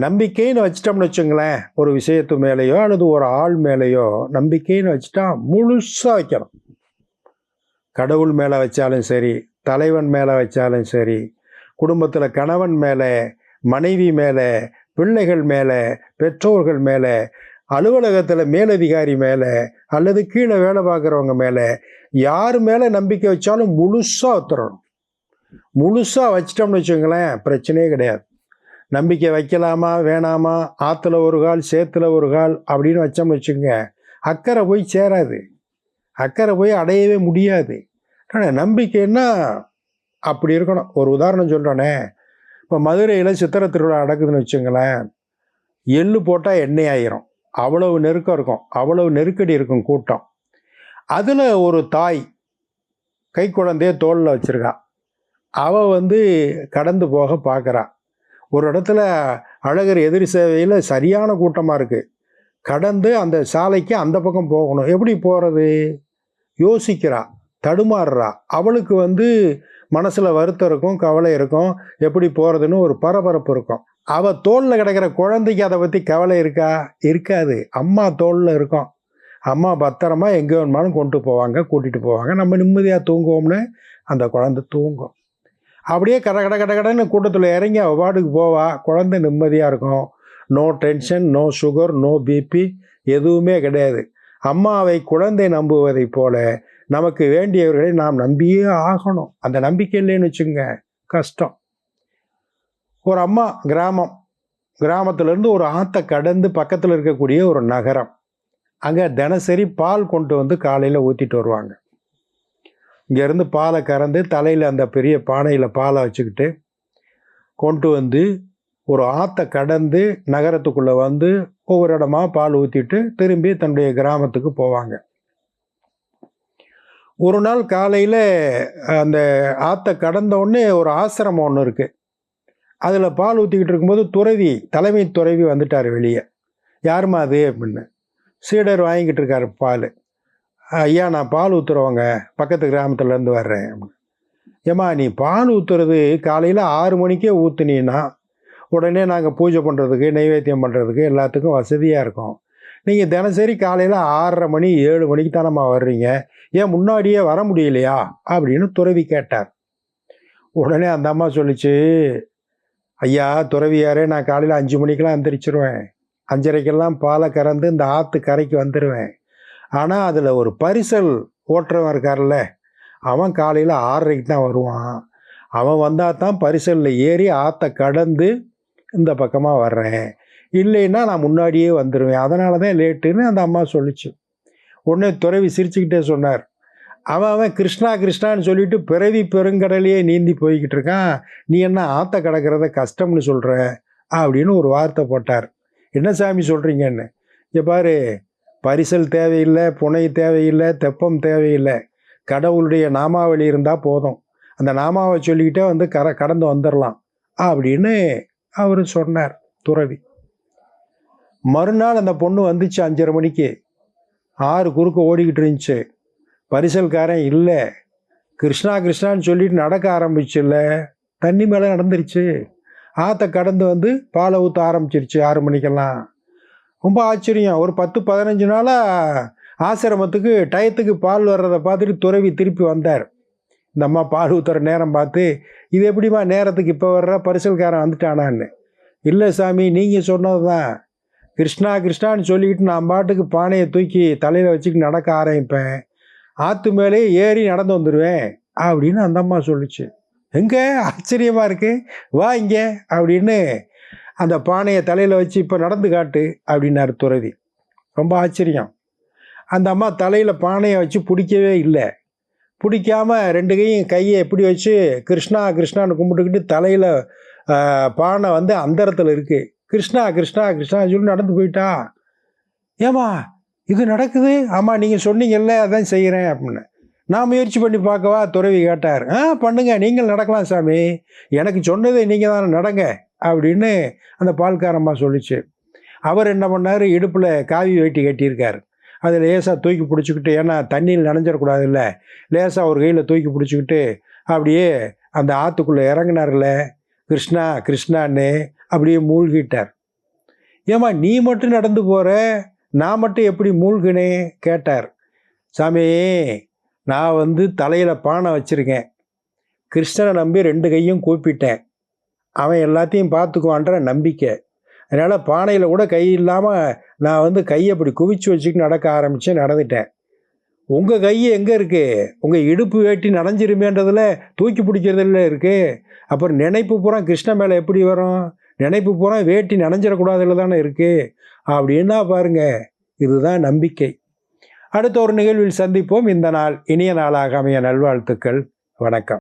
நம்பிக்கைன்னு வச்சிட்டோம்னு வச்சுங்களேன் ஒரு விஷயத்து மேலேயோ அல்லது ஒரு ஆள் மேலேயோ நம்பிக்கைன்னு வச்சுட்டா முழுசாக வைக்கணும். கடவுள் மேலே வச்சாலும் சரி தலைவன் மேலே வச்சாலும் சரி குடும்பத்தில் கணவன் மேலே மனைவி மேலே பிள்ளைகள் மேலே பெற்றோர்கள் மேலே அலுவலகத்தில் மேலதிகாரி மேலே அல்லது கீழே வேலை பார்க்குறவங்க மேலே யார் மேலே நம்பிக்கை வச்சாலும் முழுசாக ஒத்துறணும். முழுசாக வச்சிட்டோம்னு வச்சுங்களேன் பிரச்சனையே கிடையாது. நம்பிக்கை வைக்கலாமா வேணாமா ஆற்றுல ஒரு கால் சேத்துல ஒரு கால் அப்படின்னு வச்சோம்னு வச்சுக்கோங்க. அக்கறை போய் சேராது. அக்கறை போய் அடையவே முடியாது. ஆனால் நம்பிக்கைன்னா அப்படி இருக்கணும். ஒரு உதாரணம் சொல்கிறேனே இப்போ மதுரையில் சித்திரை திருவிழா நடக்குதுன்னு வச்சுங்களேன் எள்ளு போட்டால் எண்ணெய் ஆயிரும். அவ்வளவு நெருக்கம் இருக்கும். அவ்வளவு நெருக்கடி இருக்கும் கூட்டம். அதில் ஒரு தாய் கை குழந்தைய தோளில் வச்சுருக்கா. அவள் வந்து கடந்து போக பார்க்குறான் ஒரு இடத்துல அழகர் எதிரி சேவையில் சரியான கூட்டமாக இருக்குது கடந்து அந்த சாலைக்கு அந்த பக்கம் போகணும். எப்படி போகிறது யோசிக்கிறா தடுமாறுறா. அவளுக்கு வந்து மனசில் வருத்தம் இருக்கும் கவலை இருக்கும். எப்படி போகிறதுன்னு ஒரு பரபரப்பு இருக்கும். அவள் தோளில் கிடக்கிற குழந்தைக்கு அதை பற்றி கவலை இருக்கா? இருக்காது. அம்மா தோளில் இருக்கும். அம்மா பத்திரமா எங்கே வேணுமாலும் கொண்டு போவாங்க கூட்டிகிட்டு போவாங்க. நம்ம நிம்மதியாக தூங்குவோம்னு அந்த குழந்தை தூங்கும். அப்படியே கட கட கட கடன்னு கூட்டத்தில் இறங்கி அவள் பாட்டுக்கு போவா. குழந்தை நிம்மதியாக இருக்கும். No tension no sugar no BP எதுவுமே கிடையாது. அம்மாவை குழந்தை நம்புவதைப் போல நமக்கு வேண்டியவர்களை நாம் நம்பியே ஆகணும். அந்த நம்பிக்கை இல்லைன்னு வச்சுங்க கஷ்டம். ஒரு அம்மா கிராமம். கிராமத்திலேருந்து ஒரு ஆற்றை கடந்து பக்கத்தில் இருக்கக்கூடிய ஒரு நகரம். அங்கே தினசரி பால் கொண்டு வந்து காலையில் ஊற்றிட்டு வருவாங்க. இங்கேருந்து பாலை கறந்து தலையில் அந்த பெரிய பானையில் பாலை வச்சுக்கிட்டு கொண்டு வந்து ஒரு ஆற்றை கடந்து நகரத்துக்குள்ளே வந்து ஒவ்வொரு இடமா பால் ஊற்றிட்டு திரும்பி தன்னுடைய கிராமத்துக்கு போவாங்க. ஒரு நாள் காலையில் அந்த ஆற்றை கடந்த உடனே ஒரு ஆசிரமம் ஒன்று இருக்குது அதில் பால் ஊற்றிக்கிட்டு இருக்கும்போது துறவி தலைமை துறவி வந்துட்டார் வெளியே. யாருமா அது? அப்படின்னு. சீடர் வாங்கிக்கிட்டு இருக்காரு பால். ஐயா நான் பால் ஊற்றுறவங்க பக்கத்து கிராமத்துலேருந்து வர்றேன். ஏம்மா நீ பால் ஊற்றுறது காலையில் ஆறு மணிக்கே ஊற்றுனீன்னா உடனே நாங்கள் பூஜை பண்ணுறதுக்கு நைவேத்தியம் பண்ணுறதுக்கு எல்லாத்துக்கும் வசதியாக இருக்கும். நீங்கள் தினசரி காலையில் ஆறரை மணி ஏழு மணிக்கு தானம்மா வர்றீங்க? ஏன் முன்னாடியே வர முடியலையா? அப்படின்னு துறவி கேட்டார். உடனே அந்த அம்மா சொல்லிச்சு ஐயா துறவியாரே நான் காலையில் அஞ்சு மணிக்கெல்லாம் எந்திரிச்சிருவேன். அஞ்சரைக்கெல்லாம் பாலை கறந்து இந்த ஆற்று கரைக்கு வந்துடுவேன் ஆனால் அதில் ஒரு பரிசல் ஓட்டுறவன் இருக்கார்ல அவன் காலையில் ஆறரைக்கு தான் வருவான். அவன் வந்தால் தான் பரிசலில் ஏறி ஆற்றை கடந்து இந்த பக்கமாக வர்றேன். இல்லைன்னா நான் முன்னாடியே வந்துடுவேன் அதனால தான் லேட்டுன்னு அந்த அம்மா சொல்லிச்சு. உடனே துறவி சிரிச்சுக்கிட்டே சொன்னார். அவன் அவன் கிருஷ்ணா கிருஷ்ணான்னு சொல்லிட்டு பிறவி பெருங்கடலையே நீந்தி போய்கிட்டு இருக்கான். நீ என்ன ஆற்ற கடக்கிறத கஷ்டம்னு சொல்கிற அப்படின்னு ஒரு வார்த்தை போட்டார். என்ன சாமி சொல்கிறீங்கன்னு இங்கே பாரு பரிசல் தேவையில்லை புனை தேவையில்லை தெப்பம் தேவையில்லை. கடவுளுடைய நாமாவளி இருந்தால் போதும். அந்த நாமாவை சொல்லிக்கிட்டே வந்து கர கடந்து வந்துடலாம் அப்படின்னு அவர் சொன்னார் துறவி. மறுநாள் அந்த பொண்ணு வந்துச்சு அஞ்சரை மணிக்கு. ஆறு குறுக்கு ஓடிக்கிட்டு இருந்துச்சு. பரிசல்காரன் இல்லை கிருஷ்ணா கிருஷ்ணான்னு சொல்லிட்டு நடக்க ஆரம்பிச்சுல்ல. தண்ணி மேலே நடந்துருச்சு. ஆற்றை கடந்து வந்து பாலை ஊற்ற ஆரம்பிச்சிருச்சு ஆறு மணிக்கெல்லாம். ரொம்ப ஆச்சரியம். ஒரு பத்து பதினஞ்சு நாளாக ஆசிரமத்துக்கு டயத்துக்கு பால் வர்றதை பார்த்துட்டு துறவி திருப்பி வந்தார். இந்த அம்மா பால் ஊற்றுற நேரம் பார்த்து இது எப்படிம்மா நேரத்துக்கு இப்போ வர்ற? பரிசல்காரன் வந்துட்டானான்னு. இல்லை சாமி நீங்கள் சொன்னது தான் கிருஷ்ணா கிருஷ்ணான்னு சொல்லிக்கிட்டு நான் பாட்டுக்கு பானையை தூக்கி தலையில் வச்சுக்கிட்டு நடக்க ஆரம்பிப்பேன். ஆற்று மேலே ஏறி நடந்து வந்துடுவேன் அப்படின்னு அந்த அம்மா சொல்லுச்சு. எங்கே? ஆச்சரியமாக இருக்குது வா இங்கே. அப்படின்னு அந்த பானையை தலையில் வச்சு இப்போ நடந்து காட்டு அப்படின்னாரு துறவி. ரொம்ப ஆச்சரியம். அந்த அம்மா தலையில் பானையை வச்சு பிடிக்கவே இல்லை. பிடிக்காம ரெண்டு கையும் கையை எப்படி வச்சு கிருஷ்ணா கிருஷ்ணான்னு கும்பிட்டுக்கிட்டு தலையில் பானை வந்து அந்தரத்தில் இருக்குது கிருஷ்ணா கிருஷ்ணா கிருஷ்ணா சொல்லி நடந்து போயிட்டா. ஏமா இது நடக்குது? ஆமாம் நீங்கள் சொன்னீங்கல்ல அதான் செய்கிறேன் அப்படின்னு. நான் முயற்சி பண்ணி பார்க்கவா? துறவி கேட்டார். ஆ பண்ணுங்க நீங்கள் நடக்கலாம் சாமி. எனக்கு சொன்னதை நீங்கள் தானே நடங்க. அப்படின்னு அந்த பால்காரம்மா சொல்லிச்சு. அவர் என்ன பண்ணார்? இடுப்பில் காவி வேட்டி கட்டியிருக்கார். அதை லேசாக தூக்கி பிடிச்சிக்கிட்டு ஏன்னா தண்ணியில் நனைஞ்சிடக்கூடாதுல்ல. லேசாக ஒரு கையில் தூக்கி பிடிச்சிக்கிட்டு அப்படியே அந்த ஆற்றுக்குள்ளே இறங்கினார்ல கிருஷ்ணா கிருஷ்ணான்னு அப்படியே மூழ்கிட்டார். ஏம்மா நீ மட்டும் நடந்து போகிற நான் மட்டும் எப்படி மூழ்கினே? கேட்டார். சாமி நான் வந்து தலையில் பானை வச்சுருக்கேன். கிருஷ்ணனை நம்பி ரெண்டு கையும் கூப்பிட்டேன். அவன் எல்லாத்தையும் பார்த்துக்குவான்ற நம்பிக்கை. அதனால் பானையில் கூட கை இல்லாமல் நான் வந்து கையை அப்படி குவிச்சு வச்சுக்கிட்டு நடக்க ஆரம்பித்து நடந்துட்டேன். உங்கள் கை எங்கே இருக்குது உங்கள் இடுப்பு வேட்டி நனைஞ்சிருமேன்றதில் தூக்கி பிடிக்கிறதுல இருக்குது அப்புறம் நினைப்பு பூரா கிருஷ்ண மேலே எப்படி வரும்? நினைப்பு பூரா வேட்டி நனைஞ்சிடக்கூடாதுல தானே இருக்குது அப்படின்னா பாருங்க இதுதான் நம்பிக்கை. அடுத்த ஒரு நிகழ்வில் சந்திப்போம். இந்த நாள் இனிய நாளாக அமைய நல்வாழ்த்துக்கள். வணக்கம்.